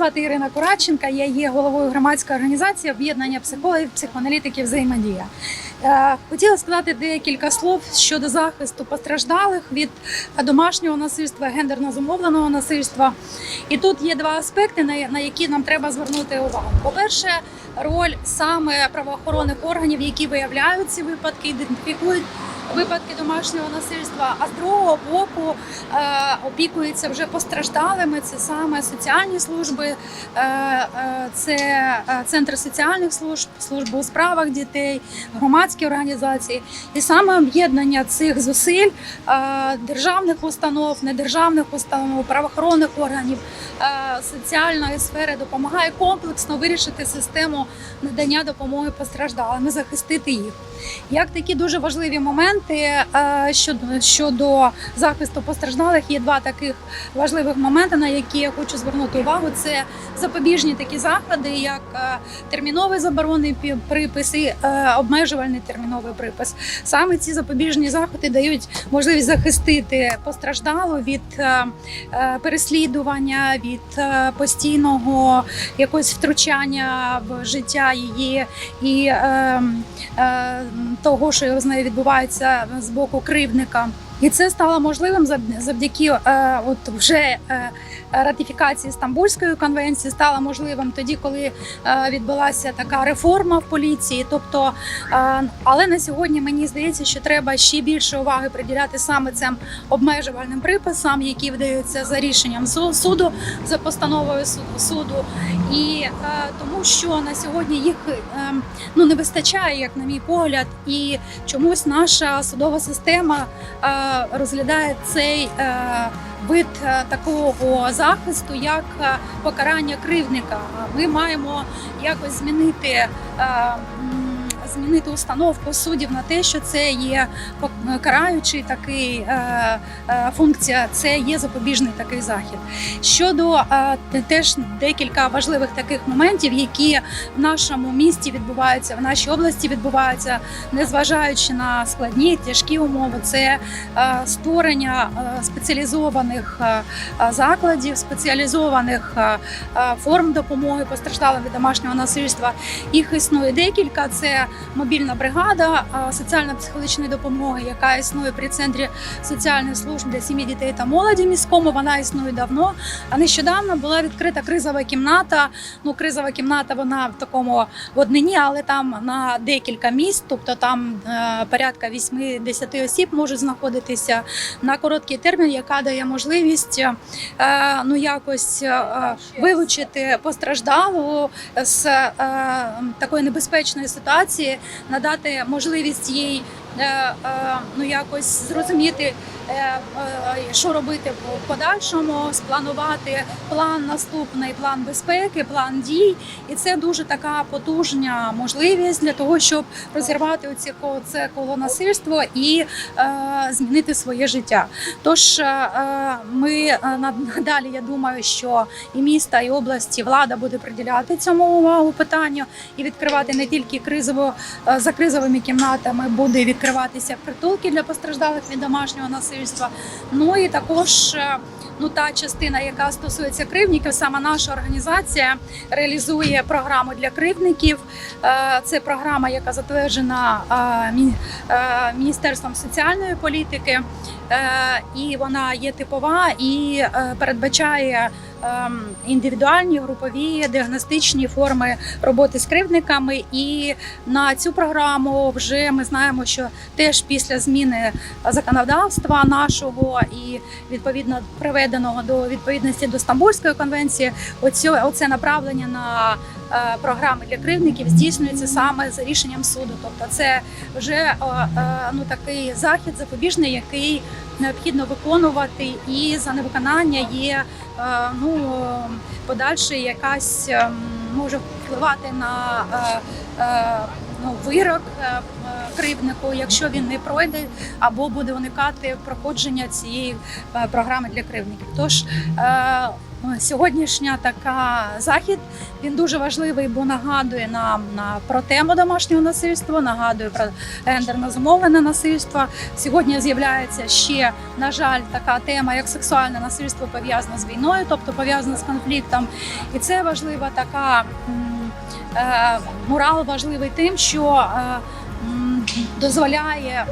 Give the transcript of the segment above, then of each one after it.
Звати Ірина Кураченка, я є головою громадської організації об'єднання психологів, психоаналітиків взаємодія. Е, Хотіла сказати декілька слов щодо захисту постраждалих від домашнього насильства, гендерно зумовленого насильства. І тут є два аспекти, на які нам треба звернути увагу. По-перше, роль саме правоохоронних органів, які виявляють ці випадки, ідентифікують випадки домашнього насильства. А з другого боку е, опікуються вже постраждалими. Це саме соціальні служби, е, е, це центри соціальних служб, служби у справах дітей, громадські організації, і саме об'єднання цих зусиль державних установ, недержавних установ, правоохоронних органів соціальної сфери допомагає комплексно вирішити систему надання допомоги постраждалим захистити їх. Як такі дуже важливі моменти е, щодо, щодо захисту постраждалих, є два таких важливих моменти, на які я хочу звернути увагу. Це запобіжні такі заходи, як е, терміновий заборонний пі- припис і е, обмежувальний терміновий припис. Саме ці запобіжні заходи дають можливість захистити постраждалу від е, е, переслідування, від е, постійного якогось втручання в життя її і е, е, того, що з нею відбувається з боку кривдника. І це стало можливим завд- завдяки е, от вже е, ратифікації Стамбульської конвенції. Стало можливим тоді, коли е, відбулася така реформа в поліції. Тобто, е, але на сьогодні мені здається, що треба ще більше уваги приділяти саме цим обмежувальним приписам, які видаються за рішенням су- суду, за постановою суду суду. І е, тому, що на сьогодні їх е, ну не вистачає, як на мій погляд, і чомусь наша судова система е, розглядає цей е, вид е, такого захисту як е, покарання кривдника. Ми маємо якось змінити. Змінити установку суддів на те, що це є караючий такий е, е, функція, це є запобіжний такий захід. Щодо е, теж декілька важливих таких моментів, які в нашому місті відбуваються, в нашій області відбуваються, незважаючи на складні тяжкі умови, це створення спеціалізованих закладів, спеціалізованих форм допомоги постраждалим від домашнього насильства. Їх існує декілька. Це мобільна бригада соціально-психологічної допомоги, яка існує при центрі соціальних служб для сім'ї дітей та молоді міському. Вона існує давно. А нещодавно була відкрита кризова кімната. Ну, кризова кімната вона в такому в однині, але там на декілька місць, тобто там е, порядка 8-10 осіб можуть знаходитися на короткий термін, яка дає можливість е, ну якось е, вилучити постраждалу з такої небезпечної ситуації, надати можливість їй е, е, ну якось зрозуміти, е, що робити в подальшому, спланувати план наступний, план безпеки, план дій, і це дуже така потужна можливість для того, щоб розірвати оці це коло насильство і змінити своє життя. Тож ми надалі, я думаю, що і міста, і області влада буде приділяти цьому увагу питанню і відкривати не тільки кризово е, за кризовими кімнатами, буде відкриватися притулки для постраждалих від домашнього насильства. Ну і також. е, Ну, та частина, яка стосується кривдників, саме наша організація реалізує програму для кривдників. Е, Це програма, яка затверджена е, Мі- е, Міністерством соціальної політики, Е, і вона є типова і е, передбачає індивідуальні групові діагностичні форми роботи з кривдниками. І на цю програму вже ми знаємо, що теж після зміни законодавства нашого і відповідно приведеного до відповідності до Стамбульської конвенції, оце направлення на програми для кривдників здійснюється саме за рішенням суду. Тобто, це вже е, е, ну такий захід запобіжний, який необхідно виконувати, і за невиконання є е, ну подальше якась може впливати на е, е, ну, вирок е, е, кривднику, якщо він не пройде або буде уникати проходження цієї е, програми для кривдників. Тож е, е, сьогоднішня така захід він дуже важливий, бо нагадує нам на про тему домашнього насильства, нагадує про гендерно зумовлене насильство. Сьогодні з'являється ще, на жаль, така тема, як сексуальне насильство пов'язане з війною, тобто пов'язане з конфліктом. І це важлива така е, морал важливий тим, що е, дозволяє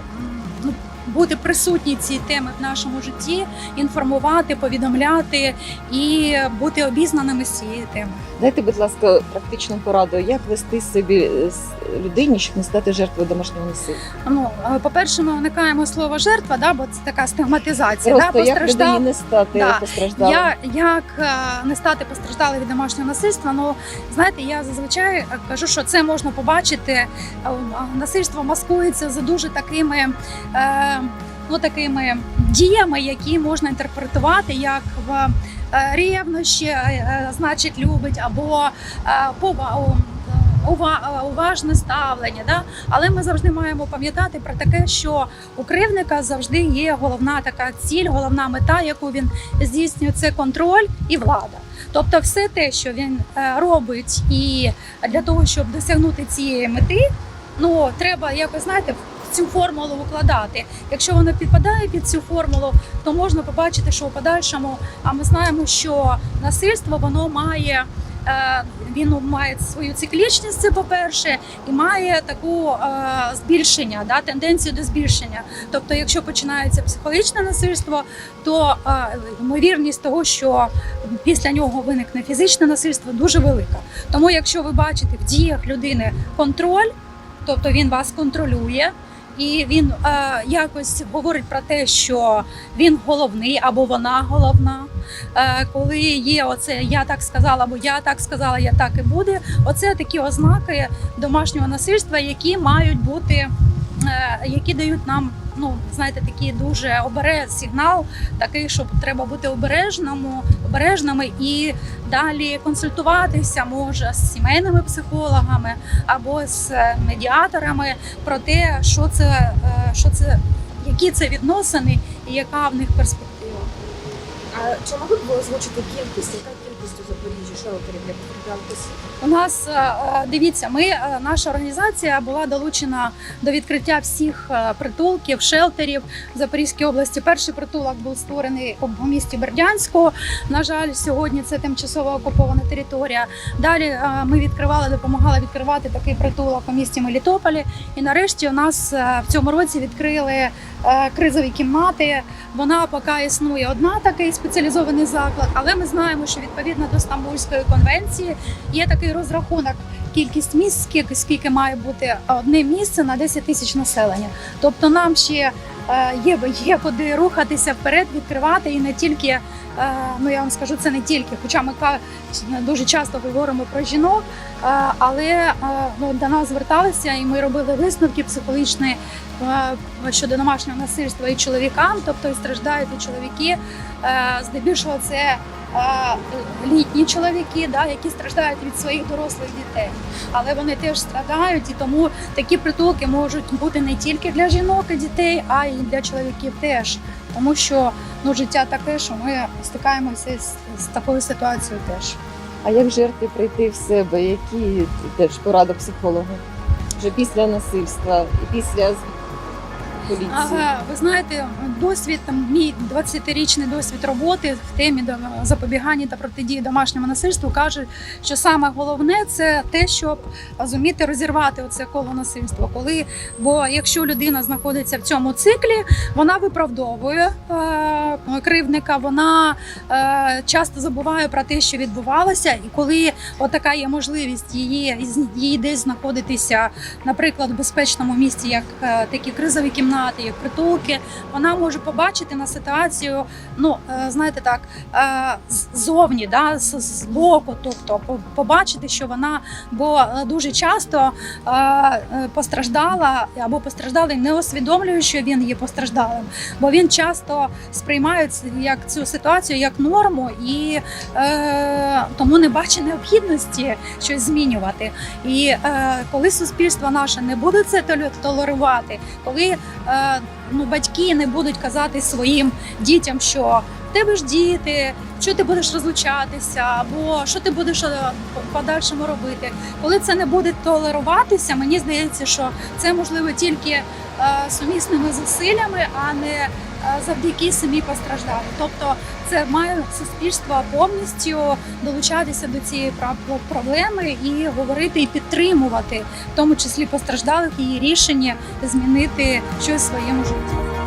бути присутні ці теми в нашому житті, інформувати, повідомляти і бути обізнаними з цієї теми. Дайте, будь ласка, практичну пораду, як вести собі е, з людині, щоб не стати жертвою домашнього насилля. Ну, е, по-перше, ми уникаємо слова жертва, да, бо це така стигматизація. Просто да, як постраждав. людині не стати Да. постраждалим. Я як е, не стати постраждалою від домашнього насильства? Ну знаєте, я зазвичай кажу, що це можна побачити. Насильство маскується за дуже такими. Е, Ну, такими діями, які можна інтерпретувати як в е, ревнощі, е, е, значить любить, або пова- у- ува- е, уважне ставлення. Да? Але ми завжди маємо пам'ятати про таке, що у кривника завжди є головна така ціль, головна мета, яку він здійснює, це контроль і влада. Тобто, все те, що він робить, і для того, щоб досягнути цієї мети, ну треба якось знаєте. Цю формулу викладати. Якщо вона підпадає під цю формулу, то можна побачити, що у подальшому, а ми знаємо, що насильство воно має е, він має свою циклічність, це по-перше, і має таку е, збільшення, да, тенденцію до збільшення. Тобто, якщо починається психологічне насильство, то е, ймовірність того, що після нього виникне фізичне насильство, дуже велика. Тому, якщо ви бачите в діях людини контроль, тобто він вас контролює. І він е, якось говорить про те, що він головний або вона головна. Е, коли є оце я так сказала, або я так сказала, я так і буде. Оце такі ознаки домашнього насильства, які мають бути, е, які дають нам. Ну, знаєте, такий дуже обереж сигнал, такий, що треба бути обережному, обережними і далі консультуватися може з сімейними психологами або з е, медіаторами про те, що це, е, що це, які це відносини і яка в них перспектива. А чи могли б ви озвучити кількість? Кількість у Запоріжжі шелтерів для постраждалих? У нас е, е, дивіться, ми е, наша організація була долучена до відкриття всіх притулків, шелтерів в Запорізькій області. Перший притулок був створений у місті Бердянську. На жаль, сьогодні це тимчасово окупована територія. Далі ми відкривали, допомагали відкривати такий притулок у місті Мелітополі. І нарешті у нас в цьому році відкрили кризові кімнати. Вона поки існує одна такий спеціалізований заклад, але ми знаємо, що відповідно до Стамбульської конвенції є такий розрахунок. Кількість місць, скільки, має бути одне місце на 10 тисяч населення. Тобто нам ще е, є, є куди рухатися вперед, відкривати і не тільки, е, ну я вам скажу, це не тільки, хоча ми дуже часто говоримо про жінок, е, але е, ну, до нас зверталися і ми робили висновки психологічні е, щодо домашнього насильства і чоловікам, тобто і страждають і чоловіки. Е, Здебільшого це е, літні чоловіки, да, які страждають від своїх дорослих дітей, але вони теж страдають, і тому такі притулки можуть бути не тільки для жінок і дітей, а й для чоловіків теж. Тому що ну життя таке, що ми стикаємося з, з такою ситуацією теж. А як жертві прийти в себе? Які теж поради психолога? Вже після насильства і після поліції? Ага, ви знаєте, досвід там мій 20-річний досвід роботи в темі запобігання та протидії домашньому насильству каже, що саме головне це те, щоб зуміти розірвати оце коло насильства. Коли бо якщо людина знаходиться в цьому циклі, вона виправдовує е, кривдника, вона е, часто забуває про те, що відбувалося, і коли отака є можливість її її десь знаходитися, наприклад, в безпечному місці, як е, такі кризові кімнати, як притулки, вона може побачити на ситуацію, ну е, знаєте так, е, ззовні, да, з, боку, тобто побачити, що вона, бо е, дуже часто постраждала або постраждалий не усвідомлює, що він є постраждалим, бо він часто сприймає як цю ситуацію як норму і тому не бачить необхідності щось змінювати. І коли суспільство наше не буде це толе- толерувати, коли ну, батьки не будуть казати своїм дітям, що в тебе ж діти, що ти будеш розлучатися, або що ти будеш е, в подальшому робити. Коли це не буде толеруватися, мені здається, що це можливо тільки е, сумісними зусиллями, а не е, завдяки самі постраждали. Тобто, це має суспільство повністю долучатися до цієї проб- проблеми і говорити і підтримувати, в тому числі постраждалих її рішення змінити щось в своєму житті.